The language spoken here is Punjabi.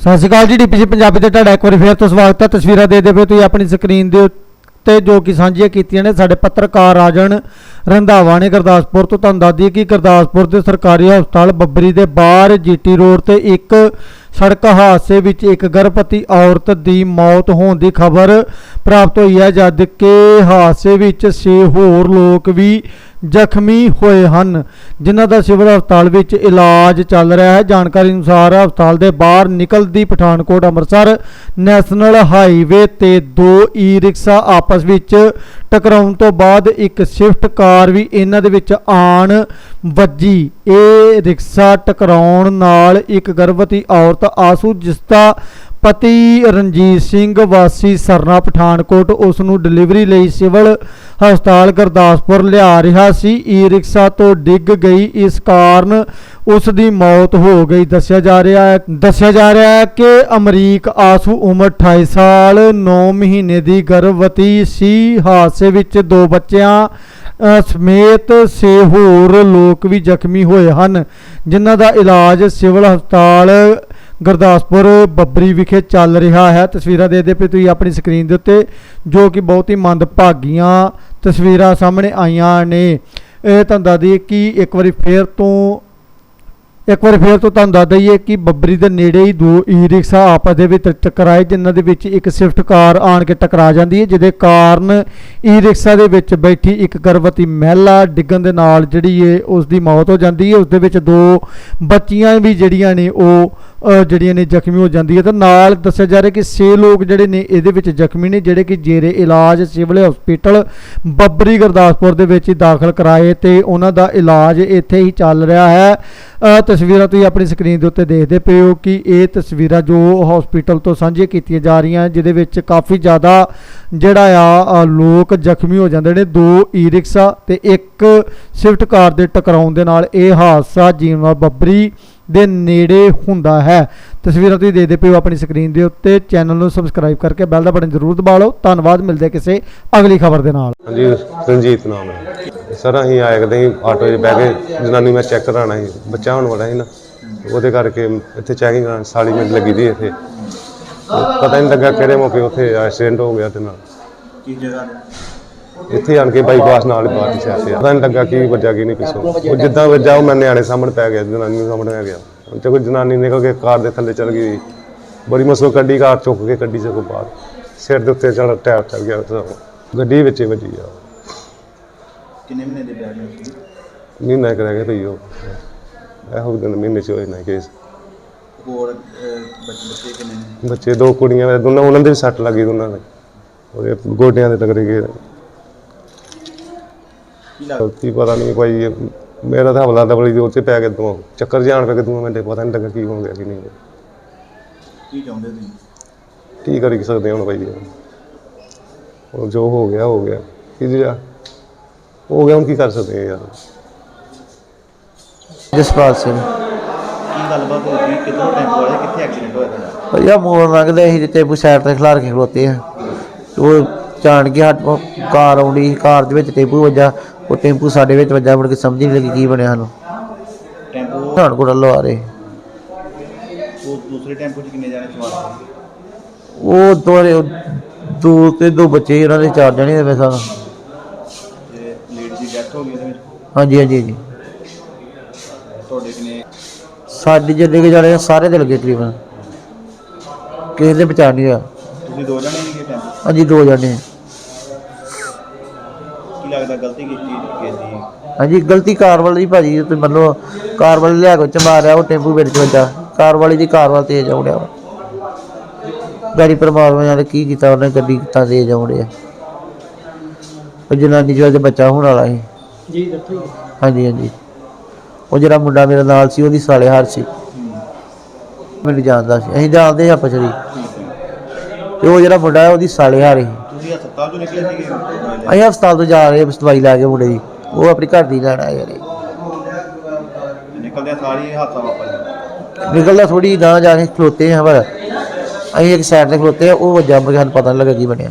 ਸਤਿ ਸ਼੍ਰੀ ਅਕਾਲ ਜੀ, ਡੀਪੀਸੀ ਪੰਜਾਬੀ ਤੇ ਤੁਹਾਡਾ ਇੱਕ ਵਾਰੀ ਫੇਰ ਤੋਂ ਸਵਾਗਤ ਹੈ। ਤਸਵੀਰਾਂ ਦੇ ਦੇ ਪਏ ਤੁਸੀਂ ਆਪਣੀ ਸਕਰੀਨ ਦੇ ਉੱਤੇ ਜੋ ਕਿ ਸਾਂਝੀਆਂ ਕੀਤੀਆਂ ਨੇ। ਸਾਡੇ ਪੱਤਰਕਾਰ ਰਾਜਨ ਰੰਧਾਵਾ ਨੇ ਗੁਰਦਾਸਪੁਰ ਤੋਂ ਤੁਹਾਨੂੰ ਦੱਸ ਦਈਏ ਕਿ ਗੁਰਦਾਸਪੁਰ ਦੇ ਸਰਕਾਰੀ ਹਸਪਤਾਲ ਬੱਬਰੀ ਦੇ ਬਾਹਰ ਜੀਟੀ ਰੋਡ ਤੇ ਇੱਕ ਸੜਕ ਹਾਦਸੇ ਵਿੱਚ ਇੱਕ ਗਰਭਵਤੀ ਔਰਤ ਦੀ ਮੌਤ ਹੋਣ ਦੀ ਖਬਰ ਪ੍ਰਾਪਤ ਹੋਈ ਹੈ, ਜਦ ਕਿ ਹਾਦਸੇ ਵਿੱਚ 6 ਹੋਰ ਲੋਕ ਵੀ ਜ਼ਖਮੀ ਹੋਏ ਹਨ, ਜਿਨ੍ਹਾਂ ਦਾ ਸਿਵਲ ਹਸਪਤਾਲ ਵਿੱਚ ਇਲਾਜ ਚੱਲ ਰਿਹਾ ਹੈ। ਜਾਣਕਾਰੀ ਅਨੁਸਾਰ ਹਸਪਤਾਲ ਦੇ ਬਾਹਰ ਨਿਕਲਦੀ ਪਠਾਨਕੋਟ ਅੰਮ੍ਰਿਤਸਰ ਨੈਸ਼ਨਲ ਹਾਈਵੇ ਤੇ ਦੋ ਈ ਰਿਕਸ਼ਾ ਆਪਸ ਵਿੱਚ ਟਕਰਾਉਣ ਤੋਂ ਬਾਅਦ ਇੱਕ ਸਵਿਫਟ ਕਾਰ ਵੀ ਇਹਨਾਂ ਦੇ ਵਿੱਚ ਆਣ ਵੱਜੀ। ਇਹ ਰਿਕਸ਼ਾ ਟਕਰਾਉਣ ਨਾਲ ਇੱਕ ਗਰਭਵਤੀ ਔਰਤ ਆਸੂ ਜਿਸ ਦਾ ਪਤੀ ਰਣਜੀਤ ਸਿੰਘ ਵਾਸੀ ਸਰਨਾ ਪਠਾਨਕੋਟ ਉਸ ਨੂੰ ਡਿਲੀਵਰੀ ਲਈ ਸਿਵਲ ਹਸਪਤਾਲ ਗੁਰਦਾਸਪੁਰ ਲਿਆ ਰਿਹਾ ਸੀ। ਈ ਰਿਕਸ਼ਾ ਤੋਂ ਡਿੱਗ ਗਈ। ਇਸ ਕਾਰਨ ਉਸ ਦੀ ਮੌਤ ਹੋ ਗਈ। ਦੱਸਿਆ ਜਾ ਰਿਹਾ ਹੈ ਦੱਸਿਆ ਜਾ ਰਿਹਾ ਹੈ ਕਿ ਅਮਰੀਕ ਆਸੂ ਉਮਰ 28 ਸਾਲ 9 ਮਹੀਨੇ ਦੀ ਗਰਭਵਤੀ ਸੀ। ਹਾਦਸੇ ਵਿੱਚ ਦੋ ਬੱਚਿਆਂ ਸਮੇਤ 6 ਹੋਰ ਲੋਕ ਵੀ ਜ਼ਖਮੀ ਹੋਏ ਹਨ, ਜਿਨ੍ਹਾਂ ਦਾ ਇਲਾਜ ਸਿਵਲ ਹਸਪਤਾਲ ਗੁਰਦਾਸਪੁਰ ਬੱਬਰੀ ਵਿਖੇ ਚੱਲ ਰਿਹਾ ਹੈ। ਤਸਵੀਰਾਂ ਦੇ ਦੇ ਪਏ ਤੁਸੀਂ ਆਪਣੀ ਸਕਰੀਨ ਦੇ ਉੱਤੇ, ਜੋ ਕਿ ਬਹੁਤ ਹੀ ਮੰਦਭਾਗੀਆਂ ਤਸਵੀਰਾਂ ਸਾਹਮਣੇ ਆਈਆਂ ਨੇ। ਇਹ ਤੁਹਾਨੂੰ ਦੱਸ ਦਈਏ ਕਿ ਇੱਕ ਵਾਰੀ ਫੇਰ ਤੋਂ ਇੱਕ ਵਾਰ ਫੇਰ ਤੋਂ ਤੁਹਾਨੂੰ ਦੱਸ ਦਈਏ ਕਿ ਬੱਬਰੀ ਦੇ ਨੇੜੇ ਹੀ ਦੋ ਈ ਰਿਕਸ਼ਾ ਆਪਸ ਦੇ ਵਿੱਚ ਟਕਰਾਏ ਜਿਨ੍ਹਾਂ ਦੇ ਵਿੱਚ ਇੱਕ ਸਵਿਫਟ ਕਾਰ ਆਣ ਕੇ ਟਕਰਾ ਜਾਂਦੀ ਹੈ, ਜਿਹਦੇ ਕਾਰਨ ਈ ਰਿਕਸ਼ਾ ਦੇ ਵਿੱਚ ਬੈਠੀ ਇੱਕ ਗਰਭਵਤੀ ਮਹਿਲਾ ਡਿੱਗਣ ਦੇ ਨਾਲ ਜਿਹੜੀ ਹੈ ਉਸ ਦੀ ਮੌਤ ਹੋ ਜਾਂਦੀ ਹੈ। ਉਸ ਦੇ ਵਿੱਚ ਦੋ ਬੱਚੀਆਂ ਵੀ ਜਿਹੜੀਆਂ ਨੇ ਉਹ ਜਿਹੜੀਆਂ ਨੇ ਜ਼ਖਮੀ ਹੋ ਜਾਂਦੀ ਹੈ। ਤੇ ਨਾਲ ਦੱਸਿਆ ਜਾ ਰਿਹਾ ਕਿ 6 ਲੋਕ ਜਿਹੜੇ ਨੇ ਇਹਦੇ ਵਿੱਚ ਜ਼ਖਮੀ ਨੇ, ਜਿਹੜੇ ਕਿ ਜੇਰੇ ਇਲਾਜ ਸਿਵਲ ਹਸਪੀਟਲ ਬੱਬਰੀ ਗੁਰਦਾਸਪੁਰ ਦੇ ਵਿੱਚ ਹੀ ਦਾਖਲ ਕਰਾਏ ਤੇ ਉਹਨਾਂ ਦਾ ਇਲਾਜ ਇੱਥੇ ਹੀ ਚੱਲ ਰਿਹਾ ਹੈ। ਤਸਵੀਰਾਂ ਤੁਸੀਂ ਆਪਣੀ ਸਕਰੀਨ ਦੇ ਉੱਤੇ ਦੇਖਦੇ ਪਏ ਹੋ ਕਿ ਇਹ ਤਸਵੀਰਾਂ ਜੋ ਹਸਪੀਟਲ ਤੋਂ ਸਾਂਝੀਆਂ ਕੀਤੀਆਂ ਜਾ ਰਹੀਆਂ, ਜਿਹਦੇ ਵਿੱਚ ਕਾਫੀ ਜ਼ਿਆਦਾ ਜਿਹੜਾ ਆ ਲੋਕ ਜ਼ਖਮੀ ਹੋ ਜਾਂਦੇ ਨੇ, ਦੋ ਈ ਰਿਕਸ਼ਾ ਤੇ ਇੱਕ ਸਵਿਫਟ ਕਾਰ ਦੇ ਟਕਰਾਉਣ ਦੇ ਨਾਲ ਇਹ ਹਾਦਸਾ ਜੀਵਨ ਬੱਬਰੀ ਦੇ ਨੇੜੇ ਹੁੰਦਾ ਹੈ। ਤਸਵੀਰਾਂ ਤੁਸੀਂ ਦੇਖਦੇ ਪਏ ਹੋ ਆਪਣੀ ਸਕਰੀਨ ਦੇ ਉੱਤੇ। ਚੈਨਲ ਨੂੰ ਸਬਸਕ੍ਰਾਈਬ ਕਰਕੇ ਬੈਲ ਦਾ ਬਟਨ ਜ਼ਰੂਰ ਦਬਾ ਲਓ ਧੰਨਵਾਦ ਮਿਲਦੇ ਕਿਸੇ ਅਗਲੀ ਖਬਰ ਦੇ ਨਾਲ। ਹਾਂਜੀ ਰਣਜੀਤ ਨਾਮ ਹੈ। ਸਰ ਅਸੀਂ ਆਏ ਕਦੇ ਆਟੋ 'ਚ ਬਹਿ ਕੇ ਜਨਾਨੀ ਮੈਂ ਚੈੱਕ ਕਰਾਉਣਾ ਸੀ। ਬੱਚਾ ਹੋਣ ਵਾਲਾ ਸੀ ਨਾ। ਉਹਦੇ ਕਰਕੇ ਇੱਥੇ ਚੈਕਿੰਗ ਕਰਾਉਣ ਸਾਲੀ ਮਿੰਟ ਲੱਗੀ ਦੀ ਇੱਥੇ। ਪਤਾ ਨਹੀਂ ਲੱਗਾ ਕਿਹੜੇ ਮੌਕੇ ਉੱਥੇ ਐਕਸੀਡੈਂਟ ਹੋ ਗਿਆ ਤੇ ਨਾਲ। ਕੀ ਜਗ੍ਹਾ? ਇੱਥੇ ਆਣ ਕੇ ਬਾਈਪਾਸ ਨਾਲ ਬਾਹਰ ਪਿਆ ਪਤਾ ਨਹੀਂ ਲੱਗਾ ਕੀ ਵੱਜਾ ਕੀ ਨਹੀਂ ਪਿੱਛੋਂ। ਉਹ ਜਿੱਦਾਂ ਵੱਜਾ ਉਹ ਮੈਂ ਨਿਆਣੇ ਸਾਹਮਣੇ ਪੈ ਗਿਆ ਜਨਾਨੀ ਸਾਹਮਣੇ ਆ ਗਿਆ। ਤੇ ਕੋਈ ਜਨਾਨੀ ਨਿਕਲ ਕੇ ਕਾਰ ਦੇ ਥੱਲੇ ਚਲ ਗਈ। ਬੜੀ ਮੁਸ਼ਕਲ ਕੱਢੀ ਕਾਰ ਚੁੱਕ ਕੇ ਕੱਢੀ ਸਗੋਂ ਬਾਹਰ। ਸਿਰ ਦੇ ਉੱਤੇ ਚੜ ਟਾਇਰ ਚੱਲ ਗਿਆ ਉਹਦਾ। ਗੱਡੀ ਵਿੱਚ ਵੱਜੀ ਆ। ਕਿੰਨੇ ਮਹੀਨੇ ਦੇ ਬੈਗ ਨੇ ਮਹੀਨਾ ਕੁ ਰਹਿ ਗਿਆ ਭਈ ਉਹ। ਇਹੋ ਦਿਨ ਮਹੀਨੇ ਚ ਹੋਏ ਨਾ ਕੇਸ ਹੋਰ ਬੱਚ- ਬੱਚੇ ਕਿੰਨੇ ਨੇ? ਬੱਚੇ ਦੋ ਕੁੜੀਆਂ ਦੋਨਾਂ ਉਹਨਾਂ ਦੇ ਵੀ ਸੱਟ ਲੱਗੀ ਦੋਨਾਂ ਦੇ। ਉਹਦੇ ਗੋਡਿਆਂ ਦੇ ਤਕੜੇ ਕੀ ਪਤਾ ਨਹੀਂ ਕੋਈ ਇਹ- ਮੇਰਾ ਤਾਂ ਹਮਲਾ ਦਬਲੀ ਦੇ ਉੱਤੇ ਪੈ ਗਿਆ ਦੋ। ਚੱਕਰ ਜਾਣ ਪੈ ਕੇ ਦੋ ਮਿੰਟੇ ਪਤਾ ਨਹੀਂ ਲੱਗਾ ਕੀ ਹੋ ਗਿਆ ਕੀ ਨਹੀਂ। ਕੀ ਚਾਹੁੰਦੇ ਤੁਸੀਂ? ਕੀ ਕਰੀ ਸਕਦੇ ਹੁਣ ਭਾਈ? ਉਹ ਜੋ ਹੋ ਗਿਆ ਹੋ ਗਿਆ। ਕੀ ਜਿਹੜਾ ਹੋ ਗਿਆ ਹੁਣ ਕੀ ਕਰ ਸਕਦੇ ਯਾਰ? ਜਸਪਾਲ ਸਿੰਘ। ਕੀ ਗੱਲਬਾਤ ਹੋ ਗਈ? ਕਿੱਧਰੋਂ ਟੈਂਪੋ ਵਾਲੇ ਕਿੱਥੇ ਐਕਸੀਡੈਂਟ ਹੋਇਆ ਤੁਹਾਡਾ? ਭਈਆ ਮੋੜ ਲੰਘਦੇ ਸੀ ਤੇ ਸਾਈਡ ਤੇ ਖਿਲਾਰ ਕੇ ਖਲੋਤੇ ਆ। ਉਹ ਜਾਣ ਕੇ ਹੱਟ ਕਾਰ ਆਉਂਦੀ ਸੀ, ਕਾਰ ਦੇ ਵਿੱਚ ਟੈਂਪੂ ਵੱਜਾ। ਉਹ ਟੈਂਪੂ ਸਾਡੇ ਵਿੱਚ ਵੱਜਾ ਮੁੜ ਕੇ ਸਮਝ ਨਹੀਂ ਲੱਗੀ ਕੀ ਬਣਿਆ ਸਾਨੂੰ। ਟੈਂਪੋ ਪਠਾਨਕੋਟ ਵੱਲੋਂ ਆ ਰਹੇ। ਉਹ ਦੂਸਰੇ ਟੈਂਪੋ 'ਚ ਕਿੰਨੇ ਜਾਣੇ ਸਵਾਰ ਸੀ? ਉਹ ਦੋ ਦੋ ਤੇ ਦੋ ਬੱਚੇ ਉਹਨਾਂ ਦੇ ਚਾਰ ਜਣੇ ਦੇ ਵੈਸਾ ਤੇ। ਲੇਡੀ ਦੀ ਡੈਥ ਹੋ ਗਈ ਉਹਦੇ ਵਿੱਚ? ਹਾਂਜੀ ਹਾਂਜੀ ਹਾਂਜੀ। ਤੁਹਾਡੇ ਕਿੰਨੇ? ਸਾਡੇ ਜਿੰਨੇ ਕੁ ਜਾਣੇ ਆ, ਸਾਰੇ ਦੇ ਲੱਗੇ ਤਕਰੀਬਨ। ਕਿਸੇ ਦੇ ਬਚਾ ਨਹੀਂ ਹੋਇਆ। ਤੁਸੀਂ ਦੋ ਜਣੇ ਸੀਗੇ ਟੈਂਪੋ 'ਚ? ਹਾਂਜੀ ਦੋ ਜਣੇ ਲੱਗਦਾ ਗਲਤੀ ਕੀਤੀ ਕੀਤੀ ਹਾਂਜੀ ਗਲਤੀ ਕਾਰ ਵਾਲੀ ਦੀ ਭਾਜੀ ਤੁਸੀਂ ਮੰਨ ਲਓ ਕਾਰ ਵਾਲੇ ਲਿਆ ਕੇ ਚ ਮਾਰਿਆ ਉਹ ਟੈਂਪੂ ਵਿੱਚ ਵੱਜਾ ਕਾਰ ਵਾਲੀ ਦੀ ਕਾਰ ਵਾਲ ਤੇਜ਼ ਆਉੜਿਆ ਗਾੜੀ ਪਰਮਾਤਮਾ ਨੇ ਕੀ ਕੀਤਾ ਉਹਨੇ ਗੱਡੀ ਕਿੱਦਾਂ ਤੇਜ਼ ਆਉੜਿਆ ਉਹ ਜਨਾਨੀ ਜੋ ਅੱਜ ਬੱਚਾ ਹੋਣ ਵਾਲਾ ਸੀ। ਜੀ ਹਾਂਜੀ ਹਾਂਜੀ। ਉਹ ਜਿਹੜਾ ਮੁੰਡਾ ਮੇਰੇ ਨਾਲ ਸੀ ਉਹਦੀ ਸਾਲੇ ਹਾਰ ਸੀ ਮੈਨੂੰ ਜਾਣਦਾ ਸੀ। ਅਸੀਂ ਜਾਣਦੇ ਹਾਂ ਵਿੱਚ। ਤੇ ਉਹ ਜਿਹੜਾ ਮੁੰਡਾ ਹੈ ਉਹਦੀ ਸਾਲੇ ਹਾਰ ਸੀ। ਤੁਸੀਂ ਹਸਪਤਾਲ ਤੋਂ ਨਿਕਲੇ ਸੀਗੇ? ਅਸੀਂ ਹਸਪਤਾਲ ਤੋਂ ਜਾ ਰਹੇ ਹਾਂ ਦਵਾਈ ਲੈ ਕੇ ਮੁੰਡੇ ਦੀ। ਉਹ ਆਪਣੀ ਘਰ ਦੀ ਲੈਣ ਆਇਆ ਯਾਰ ਨਿਕਲਦੇ ਸਾਰੀ ਹਾਦਸਾ ਵਾਪਰ ਨਿਕਲਦਾ ਥੋੜੀ ਗਾਂ ਜਾ ਕੇ ਖਲੋਤੇ ਹਾਂ ਪਰ ਅਸੀਂ ਇੱਕ ਸਾਈਡ ਤੇ ਖਲੋਤੇ ਆ ਉਹ ਵੱਜਾ ਮੁੜ ਕੇ ਸਾਨੂੰ ਪਤਾ ਨਹੀਂ ਲੱਗਾ ਕੀ ਬਣਿਆ।